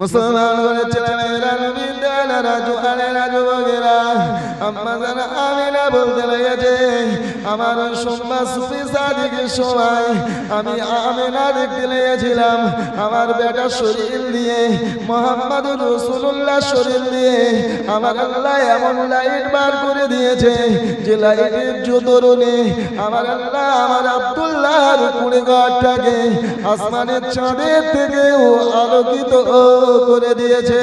মুসলমান ঘরে জোয়ানেরা যুবকেরা আম্মা জানা আমিনা বলতে লেগেছে, আমার সোমবার সুফি সাদিকের সময় আমি আমিনা দেখতে লেগেছিলাম। আমার বেটা শরীর দিয়ে মোহাম্মদ রসুল্লাহ শরীর দিয়ে আমার আল্লাহ এমন লাইট বার করে দিয়েছে যে লাইটের জোদরণে আমার আল্লাহ আমার আব্দুল্লাহর কুড়ে ঘরটাকে আসমানের চাঁদের থেকেও আলোকিত করে দিয়েছে।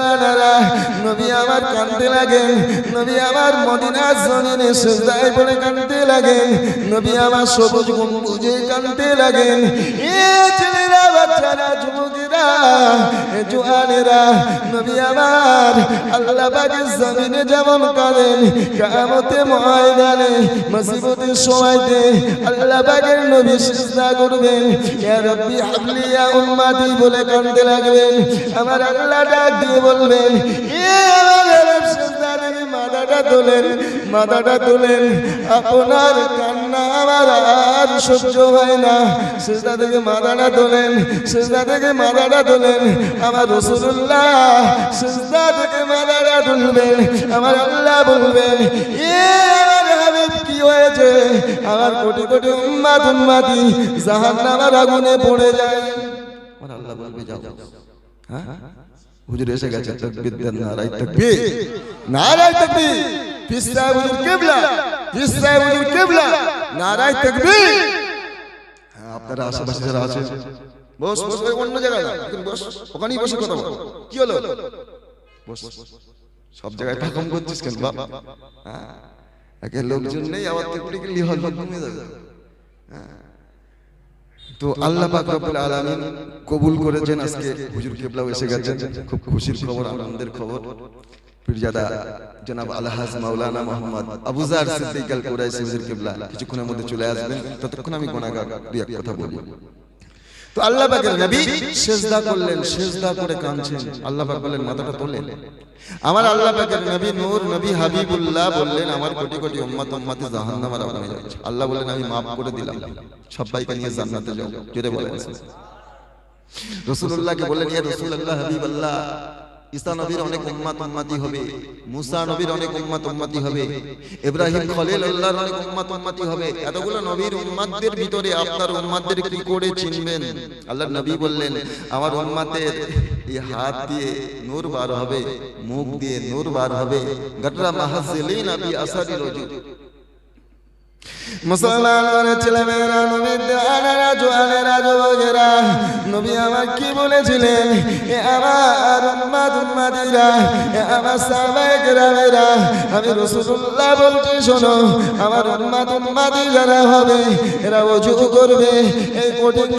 দেওয়ানারা নবী আমার কান্দতে লাগেন নবী আমার মদিনার জমিনে সেজদায় পড়ে কান্দতে লাগেন নবী আমার সবুজ গম্বুজে লাগেন এ ছেলেরা, বাচ্চারা জোয়ানেরা, নবী আমার, আল্লাহ পাকের জমিনে যেমন কাঁদেন কামতে ময়দানে মুসিবতের সময়তে আল্লাহ পাকের নবী সেজদা করবেন। ইয়া রাব্বি হাবলি উম্মতি বলে কাঁদতে লাগবেন। আমার আল্লাহ ডাক দিয়ে বলবেন রব মাথাটা তোলেন মাথাটা তোলেন, আপনার কান্না আমার আর সহ্য হয় আল্লাহ বলবেন কি হয়েছে? আমার কোটি কোটি উম্মাত উম্মাতি জাহান্নামের আগুনে পড়ে যায়। আমার আল্লাহ বলবে, যাও হ্যাঁ? হুজুর এসে গেছে, তাকবীর দেন নারাই তাকবীর। নারাই তাকবীর। নারাই তাকবীর। হ্যাঁ আপনারা আশেপাশে যারা আছেন বস বস অন্য জায়গায় না বস ওখানেই বসে কথা বল। কি হলো? বস সব জায়গায় ঠাকুম করছিস কেন বাপ? হ্যাঁ একে লোকজন নেই আবার টেকনিক্যালি হল কমে যাবে। হ্যাঁ। তো আল্লাহ পাক রব্বুল আলামিন কবুল করেছেন আজকে। হুজুর কেবলাও এসে গেছেন। খুব খুশির খবর আনন্দের খবর। আল্লাহ পাকের আল্লাহ বললেন, মাথাটা তোলেন। আমার আল্লাহ নবী নূর নবী হাবিবুল্লাহ বললেন, আমার কোটি কোটি উম্মত উম্মতে যাচ্ছে আল্লাহ বললেন, আমি maaf করে দিলাম। সবাইকে নিয়ে জান্নাতে যাও। জোরে বলেন। রাসূলুল্লাহকে বললেন, ইয়া রাসূলুল্লাহ হাবিবাল্লাহ ঈসা নবীর অনেক উম্মত উম্মতি হবে মুসা নবীর অনেক উম্মত উম্মতি হবে ইব্রাহিম খলিল আল্লাহর অনেক উম্মত উম্মতি হবে এতগুলো নবীর উম্মতদের ভিতরে আপনার উম্মতদের কি করে চিনবেন? আল্লাহর নবী বললেন আমার উম্মতের এই হাত দিয়ে নূর বার হবে মুখ দিয়ে নূর বার হবে। গটরা মাহাজিলিন আবি আসারি রজু। মেয়েরা নবীর জোয়ানেরা যুবকেরা নবী আমার কি বলেছিলেন? এ আমার এ আমার আমি রাসূলুল্লাহ বলছি শোনো, আমার যারা হবে, এরা ওযু করবে, এই কঠিন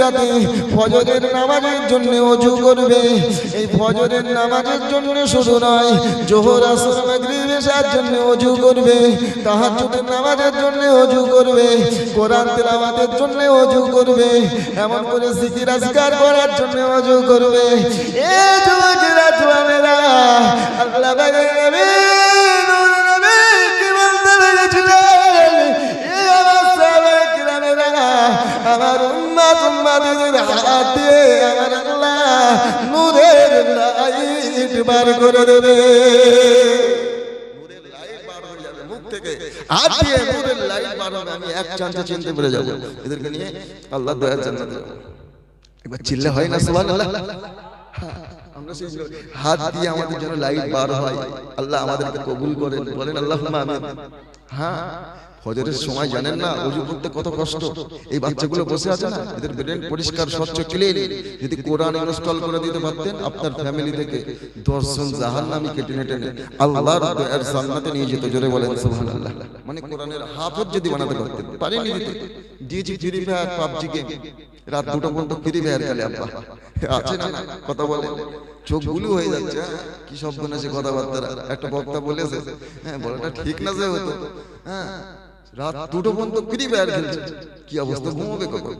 রাতে ফজরের নামাজের জন্য ওযু করবে। এই ফজরের নামাজের জন্য শুধু নয়, জোহর, আসর জন্য ওযু করবে, তাহাজ্জুদের নামাজের জন্য ওযু করবে, কোরআন তেলাওয়াতের জন্য ওযু করবে, এমন করে জিকির আজকার করার জন্য ওযু করবে। এ যুবকেরা, জোয়ানেরা, আল্লাহ আমার আল্লাহ নূরের লাইট বার করে দেবে। থেকে হাত দিয়ে নূরের লাইট বার আমি এক চান্সে চিনতে পেরে যাব। এদেরকে নিয়ে আল্লাহ দয়া জান্নাতে যাব একবার চিল্লা হয় না সুবহানাল্লাহ। আমরা সেই হাত দিয়ে আমাদের জন্য লাইট বার হয় আল্লাহ আমাদেরকে কবুল করেন। বলেন আল্লাহ হ্যাঁ। ফজরের সময় জানেন না উজু করতে কত কষ্ট। এই বাচ্চাগুলো বসে আছে না এদের ব্রেন পরিষ্কার স্বচ্ছ ক্লিন। যদি কোরআন ইনস্টল করে দিতে পারতেন আপনার ফ্যামিলি থেকে দর্শন জাহান্নামী কেটে নেটে আল্লাহর দয়ার জান্নাতে নিয়ে যেত জোরে বলেন। সুবহানাল্লাহ। মানে কোরআনের হাফেজ যদি বানাতে পারতেন পারেনি দিতে দিয়েছি ফ্রি ফায়ার পাবজি গেম রাত দুটো পর্যন্ত ফ্রি ফায়ার খেলে আব্বা। আছে না? কথা বলে। চোখগুলো হয়ে যাচ্ছে হ্যাঁ? কি সব সে কথাবার্তা একটা বক্তা বলেছে হ্যাঁ বলাটা ঠিক না যে হতো হ্যাঁ? রাত দুটো পর্যন্ত ফ্রি ফায়ার খেলছে। কি অবস্থা? ঘুমাবে কখন?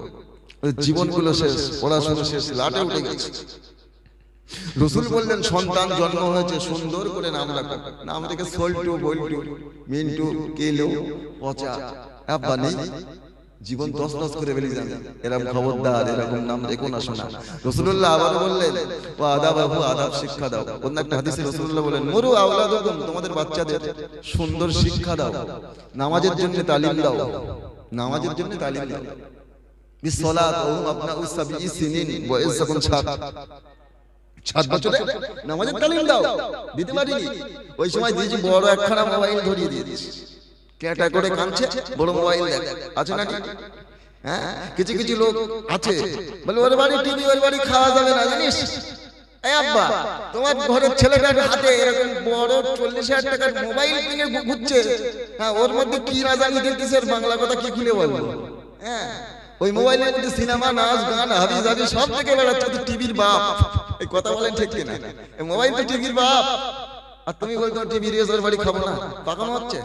জীবনগুলো শেষ পড়াশোনা শেষ লাটে উঠে গেছে। রসুল বললেন সন্তান জন্ম হয়েছে সুন্দর করে নাম রাখো। নাম থেকে সোল্টু বল্টু মিন্টু কেলু পচা। আব্বা নেই। জীবন দশ দশ করে বেরিয়ে যাবে। এরকম খবরদার এরকম নাম রেখো না শোনা। রসুল্লাহ আবার বললেন ও আদাব আবু আদাব শিক্ষা দাও। অন্য একটা হাদিসে রসুল্লাহ বলেন মরু আওলাদুকুম তোমাদের বাচ্চাদের সুন্দর শিক্ষা দাও। নামাজের জন্য তালিম দাও। নামাজের জন্য তালিম দাও। বিসসালাত ও আপনা উসাবি সিনিন বয়স যখন সাত। সাত বছরে নামাজের তালিম দাও। দিতে পারিনি। ওই সময় দিয়েছি বড় একখানা মোবাইল ধরিয়ে দিয়ে দিয়েছি। ক্যাটা করে কাঁদছে বড় মোবাইল দেখ, আছে নাকি? হ্যাঁ? কিছু কিছু লোক আছে, বলে ওর বাড়ি টিভি, ওর বাড়ি খাওয়া যাবে না, জানিস? মোবাইল হ্যাঁ ওর মধ্যে কি বাংলা কথা কি খুলে হ্যাঁ ওই মোবাইলের সিনেমা, নাচ, গান সব থেকে বেড়াচ্ছে তো টিভির বাপ। এই কথা বলেন ঠিক মোবাইল টিভির বাপ। আর তুমি বলতো টিভি রেসের বাড়ি খাব না। পাকানো হচ্ছে।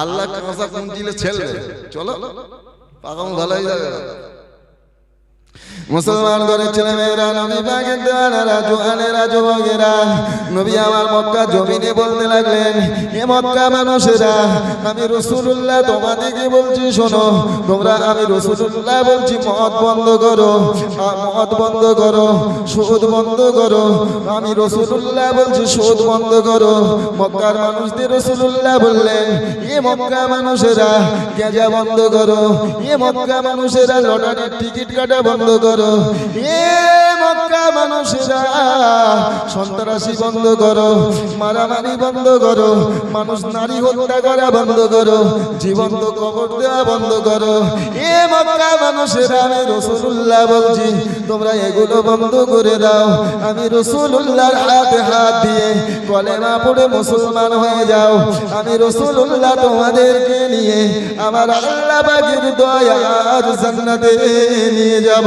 আল্লাহ কাঁচা কুঞ্চিলে ছেলে চলো। পাগাম ভালো হয়ে যাবে। মুসলমান ঘরের ছেলে মেয়েরা, নবী পাকের দেওয়ানারা জোয়ানেরা যুবকেরা নবী আমার মক্কা জমিনে বলতে লাগলেন, এ মক্কা মানুষেরা, আমি রসুল্লাহ তোমাদেরকে বলছি, শোনো, তোমরা আমি রসুল্লাহ বলছি, মদ বন্ধ করো মদ বন্ধ করো, সুদ বন্ধ করো, আমি রসুল্লাহ বলছি, সুদ বন্ধ করো। মক্কার মানুষদের রসুল্লাহ বললেন, এ মক্কা মানুষেরা গেজা বন্ধ করো, এ মক্কা মানুষেরা লটারির টিকিট কাটা বন্ধ করো। এ মক্কা মানুষেরা, সন্ত্রাসী বন্ধ করো মারামারি বন্ধ করো মানুষ নারী হত্যা করা বন্ধ করো জীবন্ত কবর দেওয়া বন্ধ করো এ মক্কা মানুষেরা, আমি রসুল্লাহ বলছি, তোমরা এগুলো বন্ধ করে দাও। আমি রসুল্লাহর হাতে হাত দিয়ে কলেমা পড়ে মুসলমান হয়ে যাও। আমি রসুল্লাহ তোমাদেরকে নিয়ে আমার আল্লাহ বাগের দয়ার জান্নাতে নিয়ে যাব।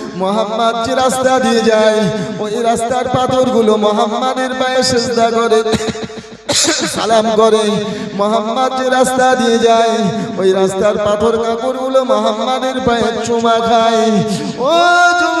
মোহাম্মদ যে রাস্তা দিয়ে যায়, ওই রাস্তার পাথরগুলো মোহাম্মদের পায়ে সেজদা করে, সালাম করে। মোহাম্মদ যে রাস্তা দিয়ে যায়, ওই রাস্তার পাথর কাপড়গুলো মোহাম্মদের পায়ে চুমা খায়। ও যুবকেরা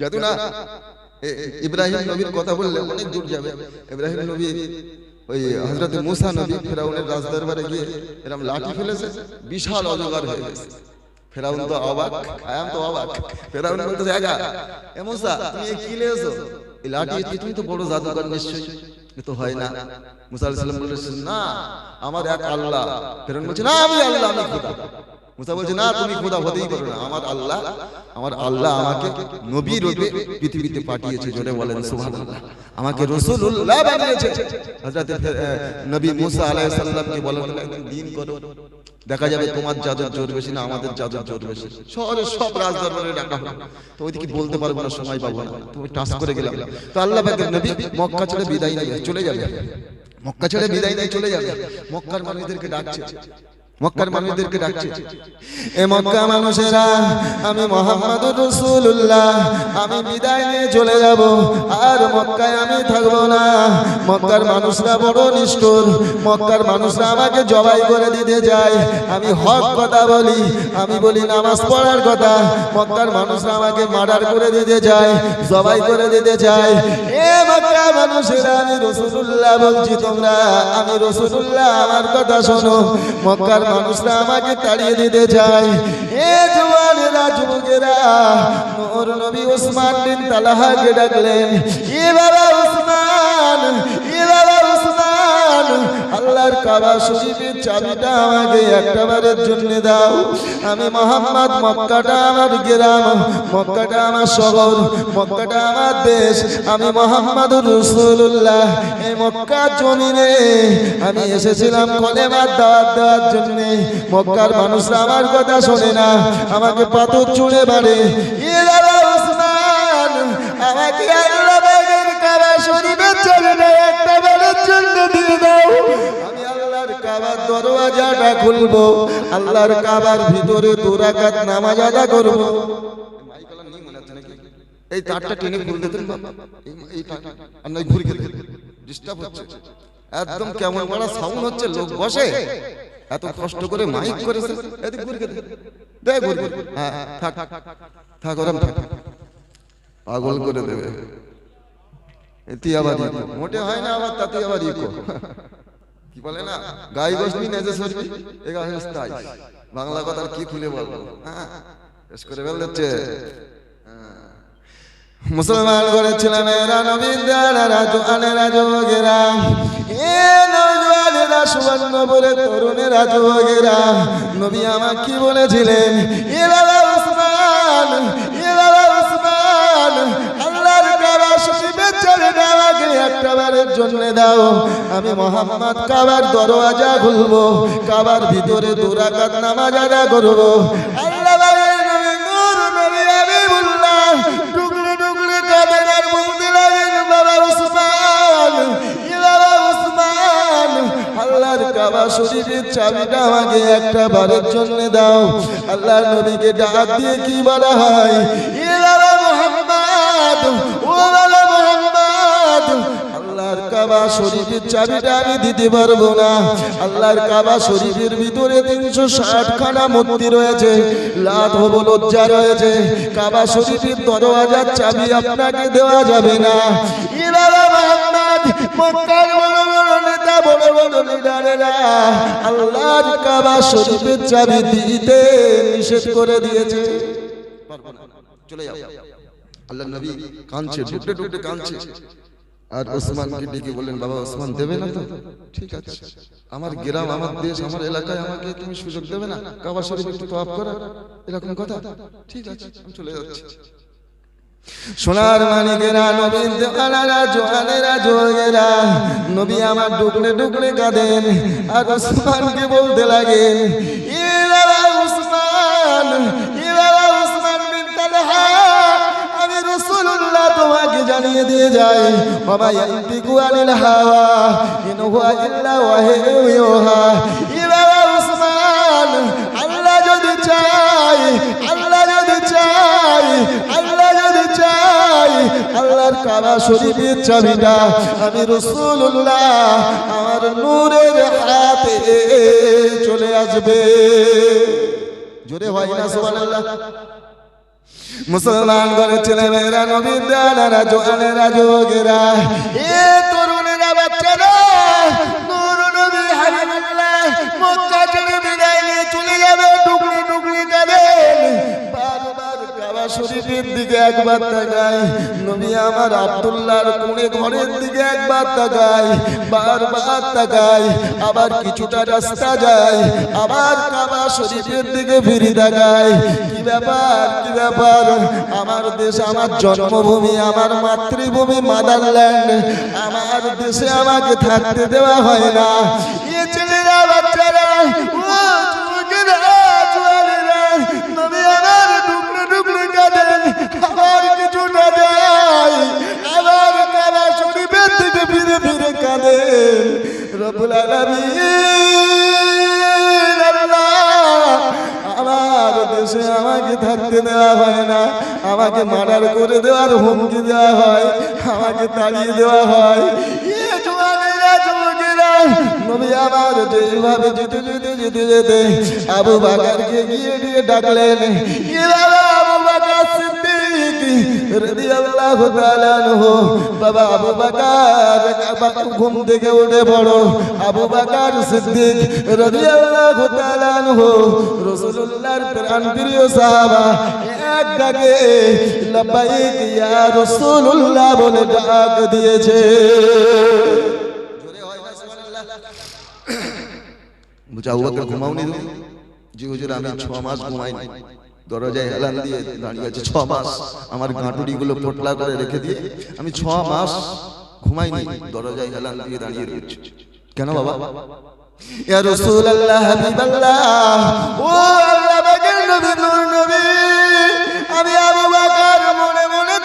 জাদু না ইব্রাহিম নবীর কথা বললে অনেক দূর যাবে। ইব্রাহিম নবী ওই হযরত মুসা নবী ফেরাউনের রাজদরবারে গিয়ে এরকম লাঠি ফেলেছে, বিশাল অজগর হয়ে গেছে। ফেরাউন তো অবাক, আয়াম তো অবাক। ফেরাউন বলতেছে, একা, এ মুসা, তুমি কি লেছো এই লাঠি তুমি তো বড় জাদুকর, নিশ্চয়ই। তো হয় না। মুসা আলাইহিস সালাম বলেছেন না, আমার এক আল্লাহ। ফেরাউন বলছে, না, আমি আল্লাহ, আমি খোদা। মুসা বলছে, না, তুমি খোদা হতেই পারো না। আমার আল্লাহ আমার আল্লাহ আমাকে নবী রূপে পৃথিবীতে পাঠিয়েছে জোরে বলেন, সুবহানাল্লাহ। আমাকে রাসূলুল্লাহ বানিয়েছে। হযরত নবী মুসা আলাইহিস সালামকে বলেন, দিন করো। দেখা যাবে তোমার জাদুর জোর বেশি না আমাদের জাদুর জোর বেশি। শহরের সব রাজদরবারে ডাকা হলো তো ওইদিকে বলতে পারব না, সময় পাবো না। তুমি টাস করে গেলাম। তো আল্লাহ পাকের নবী মক্কা ছেড়ে বিদায় নিয়ে চলে যাবে। মক্কা ছেড়ে বিদায় নিয়ে চলে যাবে। মক্কার মানুষদেরকে ডাকছে। মক্কার মানুষদেরকে ডাকছে। এ মক্কা মানুষেরা আমি মোহাম্মদ রসুল্লাহ আমি বিদায় নিয়ে চলে যাব। আর মক্কায় আমি থাকব না। মক্কার মানুষরা বড় নিষ্ঠুর। মক্কার মানুষরা আমাকে জবাই করে দিতে যায়। আমি হক কথা বলি আমি বলি নামাজ পড়ার কথা। মক্কার মানুষরা আমাকে মার্ডার করে দিতে যায় জবাই করে দিতে চায় এ মক্কা মানুষেরা আমি রসুল্লাহ বলছি তোমরা আমি রসুল্লাহ আমার কথা শোনো। মক্কার মানুষরা আমাকে তাড়িয়ে দিতে চায়। এ জওয়ানেরা যুবকেরা নূর নবী ওসমান বিন তালহাকে ডাকলেন। এ বাবা কাবা শরীফের চাবিটা আমাকে একটাবারের জন্য দাও। আমি মোহাম্মদ, মক্কাটা আমার গ্রাম, মক্কাটা আমার শহর, মক্কাটা আমার দেশ। আমি মোহাম্মদ রসুল্লাহ এই মক্কা জমিনে আমি এসেছিলাম কলেমার দাওয়াত দেওয়ার জন্য। মক্কার মানুষরা আমার কথা শোনে না, আমাকে পাথর চুড়ে ওসমান, আমাকে আল্লাহ কাবা শরীফের চাবিটা একটা বারের জন্য দিয়ে দাও। দরওয়াজাটা খুলবো, আল্লাহর কাবার ভিতরে দুরাকাত নামাজ আদা করব। এই তারটা টেনে খুলতে দেন এই- ঘুরে ডিস্টার্ব হচ্ছে। একদম কেমন বড় সাউন্ড হচ্ছে, লোক বসে। এত কষ্ট করে মাইক করেছে। ঘুরে খেতে দে ঘুরে। হ্যাঁ থাক। থাক থাক। পাগল করে দেবে। এটি আবার মোটে হয় না আবার তাতে আবার কি বলে না? গাই বসবি নেজে সরবি এ গাছটাই বাংলা কথা কি খুলে বলব? হ্যাঁ। বেশ করে বেল দিচ্ছে মুসলমান করেছিলাম এরা নবীন্দ্রা জোয়ানেরা যুবকেরা। এ নজওয়ানেরা সুবর্ণপুরে তরুণেরা যুবকেরা। নবী আমার কি বলেছিলেন এ বাবা উসমান একটা বারের জন্য দাও। আমি মোহাম্মদ কাবার দরওয়াজা খুলবো, কাবার ভিতরে দুরাকাত নামাজ আদা করব। আল্লাহ আমাকে একটা বারের জন্য দাও। আল্লাহর নবীকে ডাক দিয়ে কি বলা হয়? কাবা শরীফের চাবিটা আমি দিতে পারব না। আল্লাহর কাবা শরীফের ভিতরে তিনশো ষাট খানা মূর্তি রয়েছে লাত লজ্জা রয়েছে। কাবা শরীফের দরওয়াজার চাবি আপনাকে দেওয়া যাবে না। আল্লাহর কাবা শরীফের চাবি দিতে নিষেধ করে দিয়েছে। চলে যাও। আল্লাহ নবী কাঁদছে ডুবতে ডুবতে কাঁদছে। আর ওসমানকে ডেকে বললেন, বাবা, ওসমান দেবে না তো? ঠিক আছে। আমার গ্রাম, আমার দেশ, আমার এলাকায় আমাকে তুমি সুযোগ দেবে না। কাবা শরীফ একটু তওয়াব করা। এরকম কথা? ঠিক আছে, আমি চলে যাচ্ছি। সোনার মানিকেরা নবীন দেওয়ানারা জোয়ানেরা জোয়ানেরা নবী আমার ডুকলে ডুকলে কাঁদেন, আর ওসমানকে বলতে উসমান এ উসমান বিন তালহা রাসূলুল্লাহ তোমাকে জানিয়ে দিয়ে যায় বাবা ইয়ান্তিকু আনিল হাওয়া, ইন হুয়া ইল্লা ওয়াহিয়ু ইউহা। বাবা উসমান, আল্লাহ যদি চাই, আল্লাহ যদি চাই, আল্লাহ যদি চাই, আল্লাহর কাবা শরীফের চাবিটা আমি রাসূলুল্লাহ আমার নূরের হাতে চলে আসবে। জোরে হয় না, সুবহানাল্লাহ। মুসলমান ঘরে ছেলেমেয়েরা নবীর দানারা জোয়ানেরা যোগেরা এ শরীফের দিকে একবার তাকায় নবী আমার আব্দুল্লাহর কোণে ঘরের দিকে একবার তাকায় বারবার তাকায় আবার কিছুটা রাস্তা যায়। আবার কাবা শরীফের দিকে ফিরে তাকায় কি ব্যাপার? কি ব্যাপার? আমার দেশ আমার জন্মভূমি, আমার মাতৃভূমি মাদারল্যান্ড। আমার দেশে আমাকে থাকতে দেওয়া হয় না। আমাদের রবুল আলমিন আমার দেশে আমাকে থাকতে দেওয়া হয় না, আমাকে মার্ডার করে দেওয়ার হুমকি দেওয়া হয়, আমাকে তাড়িয়ে দেওয়া হয়। নবী আমার যেভাবে যেতে যেতে যেতে যেতে আবু বাকারকে গিয়ে গিয়ে ডাকলেন রাদিয়াল্লাহু তাআলা আনহু, বাবা আবু বাকার ঘুম থেকে উঠে পড়ো আবু বাকার সিদ্দিক রাদিয়াল্লাহু তাআলা আনহু, রাসূলুল্লাহর প্রাণ প্রিয় সাহাবা, এক ডাকে লব্বাইক, ইয়া বলে ডাক দিয়েছে। জোরে হয় আমি ছ মাস ঘুমাইনি। দরজায় হেলান দিয়ে দাঁড়িয়ে আছে, ছ মাস আমার গাঁটুরি গুলো পোটলা করে রেখে দিয়ে আমি ছ মাস ঘুমাইনি, দরজায় হেলান দিয়ে দাঁড়িয়ে রয়েছি। কেন বাবা? ইয়া রাসূলুল্লাহ, হাবিবাল্লাহ, ও আল্লাহ নবী, নূর নবী, আমি আবু বকর মনে মনে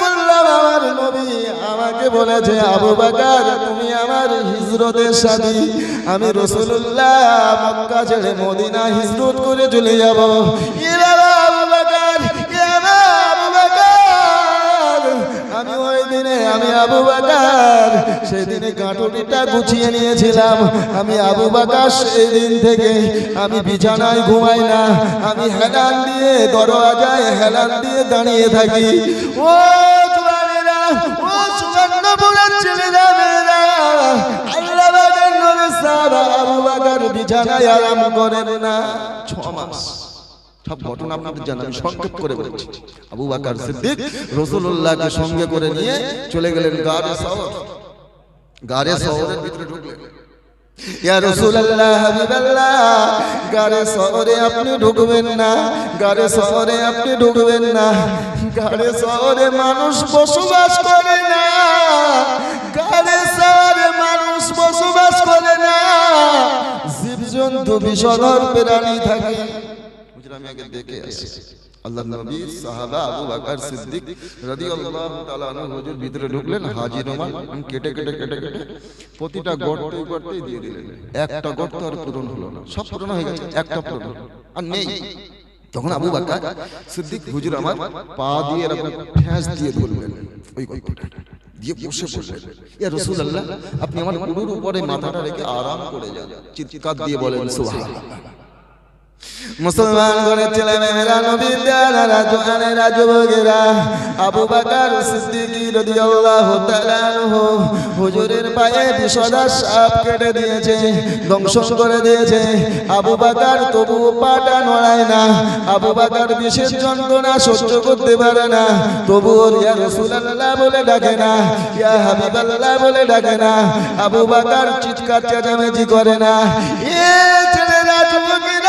আমার নবী আমাকে বলেছে, আবু বকর, তুমি আমার হিজরতের সাথী আমি রাসূলুল্লাহ মক্কা ছেড়ে মদিনা হিজরত করে চলে যাব। আমি আবু বাকার। সেদিনে কাটুরিটা গুছিয়ে নিয়েছিলাম। আমি আবু বাকার সেই দিন থেকে আমি বিছানায় ঘুমাই না। আমি হেলান দিয়ে দরওয়াজায় হেলান দিয়ে দাঁড়িয়ে থাকি। ও আবু বিছানায় আরাম করেন না। ছ মাস। সব ঘটনা আপনাদের জানা আমি সংক্ষেপ করে বলছি। আবু বাকার সিদ্দিক রসুল্লাহকে সঙ্গে করে নিয়ে চলে গেলেন গারে শহর। গারে শহরের ভিতরে ঢুকলেন। ইয়া রাসূলুল্লাহ হাবিবাল্লাহ গারে শহরে আপনি ঢুকবেন না গারে শহরে আপনি ঢুকবেন না গারে শহরে মানুষ বসবাস করে না গারে শহরে মানুষ বসবাস করে না জীবজন্তু বিষধর প্রাণী থাকে। তখন আবু সিদ্দিক হুজুর আমার পা দিয়ে দিয়ে ধরলেন ওই দিয়ে বসে রাসূলুল্লাহ, আপনি আমার কুড়ুর উপরে মাথাটা রেখে আরাম করে যান। চিৎকার দিয়ে বলেন মুসলমান করে ছেলে মেয়েরা, নবীর দেয়ালারা জোয়ানেরা যুবকেরা আবু বাকার সিদ্দিকী রাদিয়াল্লাহু তাআলা হুজুরের পায়ে বিষধর সাপ কেটে দিয়েছে ধ্বংস করে দিয়েছে। আবু বাকার তবু পাটা নড়ায় না, আবু বাকার বিশেষ যন্ত্রণা সহ্য করতে পারে না। তবু ইয়া রাসূলুল্লাহ বলে ডাকে না, ইয়া হাবিবাল্লাহ বলে ডাকে না, আবু বাকার চিৎকার চেঁচামেচি করে না। এ ছেলেরা যুবকেরা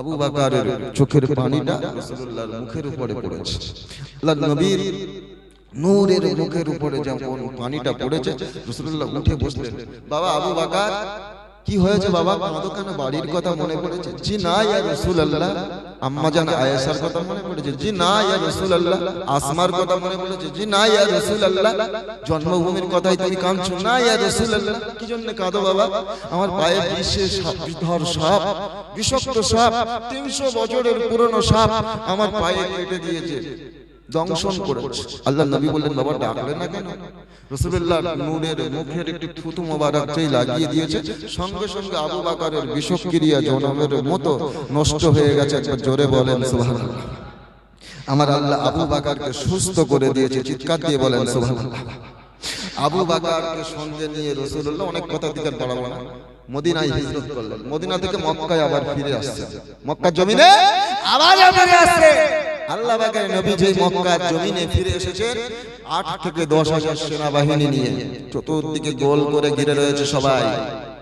আবু বাকারের চোখের পানিটা রাসূলুল্লাহর মুখের উপরে পড়েছে। আল্লাহর নবীর নূরের মুখের উপরে যেমন পানিটা পড়েছে রাসূলুল্লাহ উঠে বসলেন। বাবা আবু বাকার কি হয়েছে বাবা? কাঁদো কেন? বাড়ির কথা মনে পড়েছে? জি না ইয়া রাসূলুল্লাহ। আম্মা জান আয়েশার কথা মনে পড়েছে? জি না ইয়া রাসূলুল্লাহ। আসমার কথা মনে পড়েছে। জি না ইয়া রাসূলুল্লাহ। জন্মভূমির কথাই তুমি কাঁদছো। না ইয়া রাসূলুল্লাহ। কি জন্য কাঁদো বাবা? আমার পায়ে বিশেষ বিধর সাপ বিষাক্ত সাপ 300 বছরের পুরনো সাপ আমার পায়ে কেটে দিয়েছে। দংশন করেছে। আল্লাহ নবী বললেন বাবা ডাকলেন না কেন? রসুল্লাহ নূরের মুখের একটি থুতু মোবারক যেই লাগিয়ে দিয়েছে সঙ্গে সঙ্গে আবু বাকারের বিষক্রিয়া জনমের মতো নষ্ট হয়ে গেছে। একবার জোরে বলেন সুবহানাল্লাহ। আমার আল্লাহ আবু বাকারকে সুস্থ করে দিয়েছে চিৎকার দিয়ে বলেন সুবহানাল্লাহ। আবু বাকারকে সঙ্গে নিয়ে রসুল্লাহ অনেক কথা দিকে বাড়াবো না। মদিনায় হিজরত করলেন। মদিনা থেকে মক্কায় আবার ফিরে আসছে। মক্কার জমিনে আবার ফিরে আসছে। আল্লাহ বাগের নবী যে মক্কার জমিনে ফিরে এসেছেন আট থেকে দশ হাজার সেনাবাহিনী নিয়ে। চতুর্দিকে গোল করে ঘিরে রয়েছে সবাই।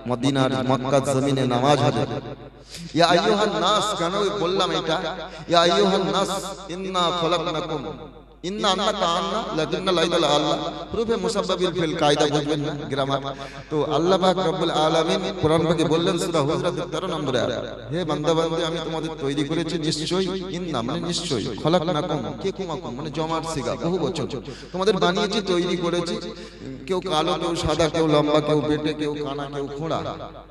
মদিনার মক্কার জমিনে নামাজ হবে। ইয়া আইয়ুহান নাস কেন বললাম এটা? ইয়া আইয়ুহান নাস, ইন্না খলাকনাকুম। ইন্না আন্না তাআন্না লাকিন্না লাইদাল আল্লাহ। রূপে মুসাব্বাবিল ফিল কায়দা বুঝবেন না, গ্রামার। তো আল্লাহ পাক রব্বুল আলামিন কোরআন পাকে বললেন, সূরা হুজরাতের 13 নম্বরে আয়াত, হে বান্দা আমি তোমাদের তৈরি করেছি মানে কে মানে বানিয়েছি, তৈরি করেছি, কেউ কালো, কেউ সাদা, কেউ লম্বা, কেউ বেটে, কেউ কানা, কেউ খোঁড়া,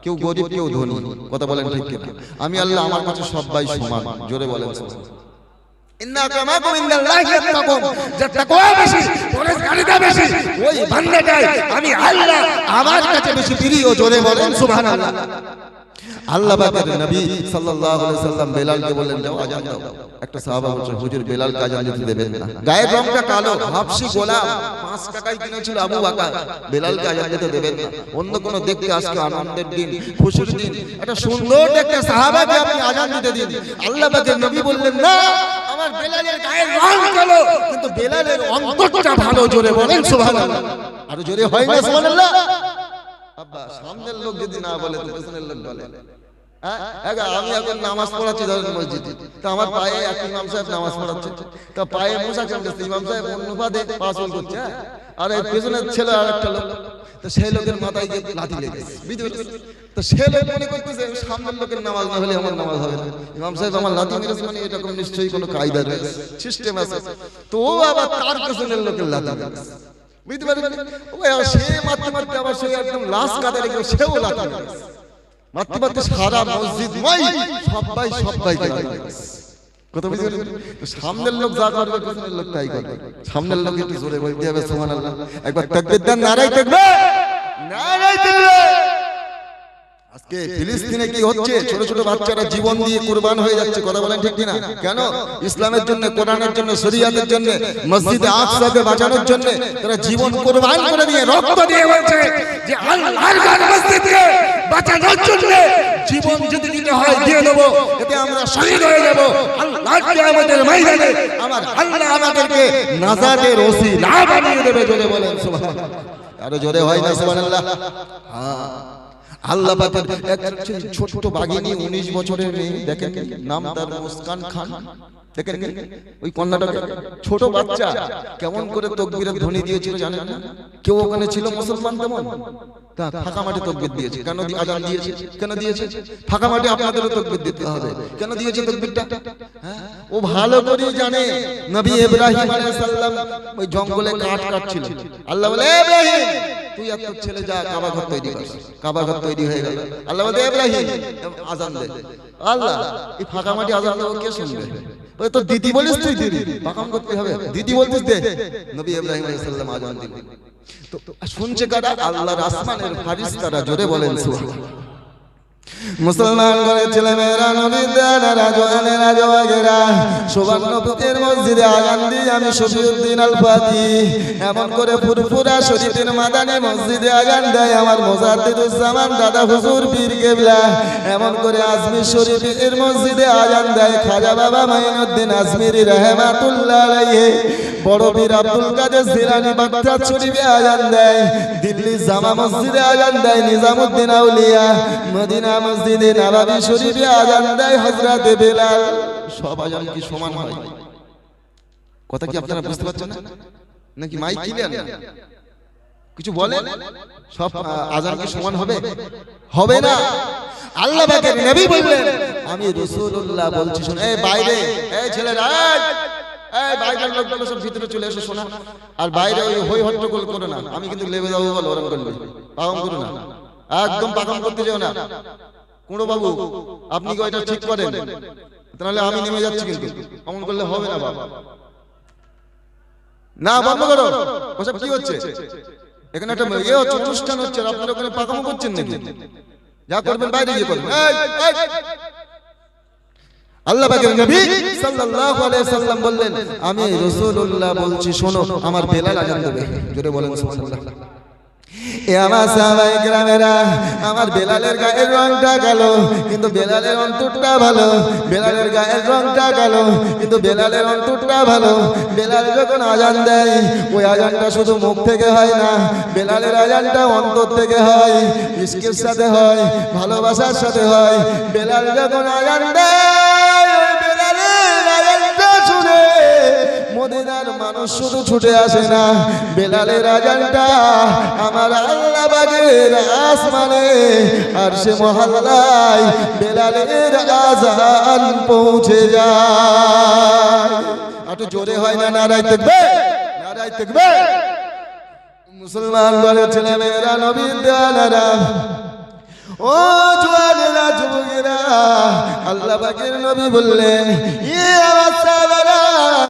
কেউ গরিব, কেউ ধনী, কথা বলেন ঠিক আমি আল্লাহ, আমার কাছে সবাই সমান, জোরে বলেন আমি আল্লাহ আমার কাছে বেশি প্রিয় জোরে বলেন সুবহানাল্লাহ। আল্লাহ পাকের নবী সাল্লাল্লাহু আলাইহি সাল্লাম বেলালকে বললেন, যাও আজান দাও। একটা সাহাবা বলছে হুজুর বেলালকে আজান দিতে দেবেন না? গায়ের রংটা কালো, হাফসি গোলাম 5 টাকায় কিনেছিল আবু বকর। বেলালকে আজান দিতে দেবেন না। অন্য কোন দেখতে আজকে আনন্দের দিন, খুশির দিন। একটা সুন্দর দেখতে সাহাবাকে আপনি আজান দিতে দিন। আল্লাহ পাকের নবী বললেন, না, আমার বেলালের গায়ের রং কালো, কিন্তু বেলালের অন্তরটা ভালো। জোরে বলেন, সুবহানাল্লাহ। আরও জোরে হয় না, সুবহানাল্লাহ? আব্বা সামনের লোক যদি না বলে তো পেছনের লোক বলে। হ্যাঁ? আমি এখন নামাজ পড়াচ্ছি ধরেন মসজিদে। তো আমার পায়ে এক ইমাম সাহেব নামাজ পড়াচ্ছে। তো পায়ে ইমাম সাহেব অন্য পাদে করছে হ্যাঁ? আর এই পেছনের ছেলে আর একটা লোক। তো সেই লোকের মাথায় গিয়ে লাঠি লেগেছে। বুঝতে? তো সে লোক মনে করতেছে সামনের লোকের নামাজ না হলে আমার নামাজ হবে না। ইমাম সাহেব আমার লাঠি মেরেছে মানে এরকম নিশ্চয়ই কোনো কায়দা রয়েছে। সিস্টেম আছে। তো ও আবার তার পেছনের লোকের লাঠি মেরেছে। বুঝতে পারলেন? সে মারতে মারতে আবার সে একদম লাশ কাঁদে রেখে সেও মারতে মারতে সারা মসজিদ মাই, সবাই সবাই কথা বুঝতে? সামনের লোক যা করবে লোক তাই করবে। সামনের লোক একটু জোরে বলতে হবে, সুবহানাল্লাহ। একবার তাকবীর দেন নারাই তাকবীর। নারাই আজকে ফিলিস্তিনে কি হচ্ছে? ছোট ছোট বাচ্চারা জীবন দিয়ে কুরবান হয়ে যাচ্ছে কথা বলেন ঠিক কিনা? কেন? ইসলামের জন্য কোরআনের জন্য শরিয়াতের জন্য মসজিদে আকসাকে বাঁচানোর জন্য তারা জীবন কুরবান করে দিয়ে রক্ত দিয়ে বলছে যে আল্লাহর ঘর মসজিদকে বাঁচানোর জন্য জীবন যদি দিতে হয় দিয়ে দেবো এতে আমরা শহীদ হয়ে যাব। আল্লাহকে আমাদের ময়দানে আমার আল্লাহ আমাদেরকে নাজাতের ওসি না বানিয়ে দেবে জোরে বলেন সুবহানাল্লাহ। আরও জোরে হয় না সুবহানাল্লাহ। হ্যাঁ। আল্লাহ পাকের এক ছোট্ট বাগিনী 19 বছরের মেয়ে দেখেন নাম তার মুস্কান খান। দেখেন ওই কন্যাটা ছোট বাচ্চা কেমন করে তকবীরের ধ্বনি দিয়েছিল জানেন না? কেউ ওখানে ছিল মুসলমান তেমন? তা ফাঁকা মাঠে তকবীর দিয়েছে? কেন আজান দিয়েছে? কেন দিয়েছে? ফাঁকা মাঠে আপনাদেরও তকবীর দিতে হবে। কেন দিয়েছে? তকবীরটা? হ্যাঁ? ও ভালো করে জানে। নবী ইব্রাহিম আলাইহিস সালাম ওই জঙ্গলে কাঠ কাটছিল। আল্লাহ বলে ইব্রাহিম! তুই আর তোর ছেলে যা কাবা ঘর তৈরি কর। কাবা ঘর তৈরি হয়ে গেল। আল্লাহ বলে ইব্রাহিম, আজান দে। আল্লাহ, এই ফাঁকা মাটি আজান দেবো, কে শুনবে? ওই তো দিদি বলিস তুই দিদি। পাকাম করতে হবে। দিদি বলতিস দে। নবী ইব্রাহিম আলাইহিস আজান দিলেন। তো শুনছে কারা? আল্লাহর আসমানের ফারিস্তারা জোরে বলেন, সুবহানাল্লাহ। মুসলমান ঘরে ছেলে মেয়েরা নবী দেয়ালেরা জোয়ানেরা জওয়াগেরা সুবর্ণ পুতের মসজিদে আগান দিয়ে আমি শফিউদ্দিন আল ফাতি এমন করে ফুরফুরা শরীফের মাদানি মসজিদে আগান দেয় আমার মোজাদ্দিদুজ্জামান দাদা হুজুর পীর কেবলা। এমন করে আজমির শরীফের মসজিদে আজান দেয় খাজা বাবা মাইনুদ্দিন আজমিরি রহমাতুল্লাহ আলাইহি। বড় বীর আব্দুল কাদের জিলানী বাগদাদ শরীফে আজান দেয়। দিল্লি জামা মসজিদে আজান দেয় নিজামুদ্দিন আউলিয়া। মদিনা মসজিদে নবাবী শরীফে আজান দেয় হযরত বেলাল। সব আজান কি সমান হয়? কথা কি আপনারা বুঝতে পারছেন না? নাকি মাইক কিলেন কিছু বলেন? সব আজান কি সমান হবে? হবে না। আল্লাহ পাকের নবী বললেন, আমি রাসূলুল্লাহ বলছি, শুনে এই বাইরে এই ছেলেরা এই বাইরের লোকগুলো সব ভিতরে চলে এসো, শোনা। আর বাইরে ওই হই হট্টগোল করো না। আমি কিন্তু লেবে যাব বলো ওরম করলে পাগম করো না। একদম পাগম করতে যাও না। কুঁড়ো বাবু, আপনি কি ওইটা ঠিক করেন? তাহলে আমি নেমে যাচ্ছি কিন্তু। অমন করলে হবে না বাবা। না, বন্ধ করো। ওসব কি হচ্ছে? এখানে একটা ইয়ে হচ্ছে, অনুষ্ঠান হচ্ছে আপনারা ওখানে পাকামো করছেন নাকি? যা করবেন, বাইরে গিয়ে করবেন। আল্লাহ সাল্লাম আমি রাসূলুল্লাহ বলছি, শোনো, আমার বেলাল আজান দেবে। বলেন এ আমার সাহাবাই গ্রামেরা, আমার বেলালের গায়ের রংটা কালো, কিন্তু বেলালের অন্তরটা ভালো, বেলালের গায়ের রংটা কালো, কিন্তু বেলালের অন্তরটা ভালো। বেলাল যখন আজান দেয়, ওই আজানটা শুধু মুখ থেকে হয় না, বেলালের আজানটা অন্তর থেকে হয় ইস্কের সাথে হয়, ভালোবাসার সাথে হয়। বেলাল যখন আজান দেয় মানুষ শুধু ছুটে আসে না। বেলালের আজানটা আমার আল্লাহ বাগের আসমানে। আর সে মহল্লায় বেলালের আজান পৌঁছে যায়। একটু জোরে হয় না, নারায় দেখবে নারায় দেখবে মুসলমান ঘরের ছেলে মেয়েরা নবীন দেওয়ানারা ও জোয়ানেরা, যুবকেরা আল্লাহ পাকের নবী বললেন, এ আমার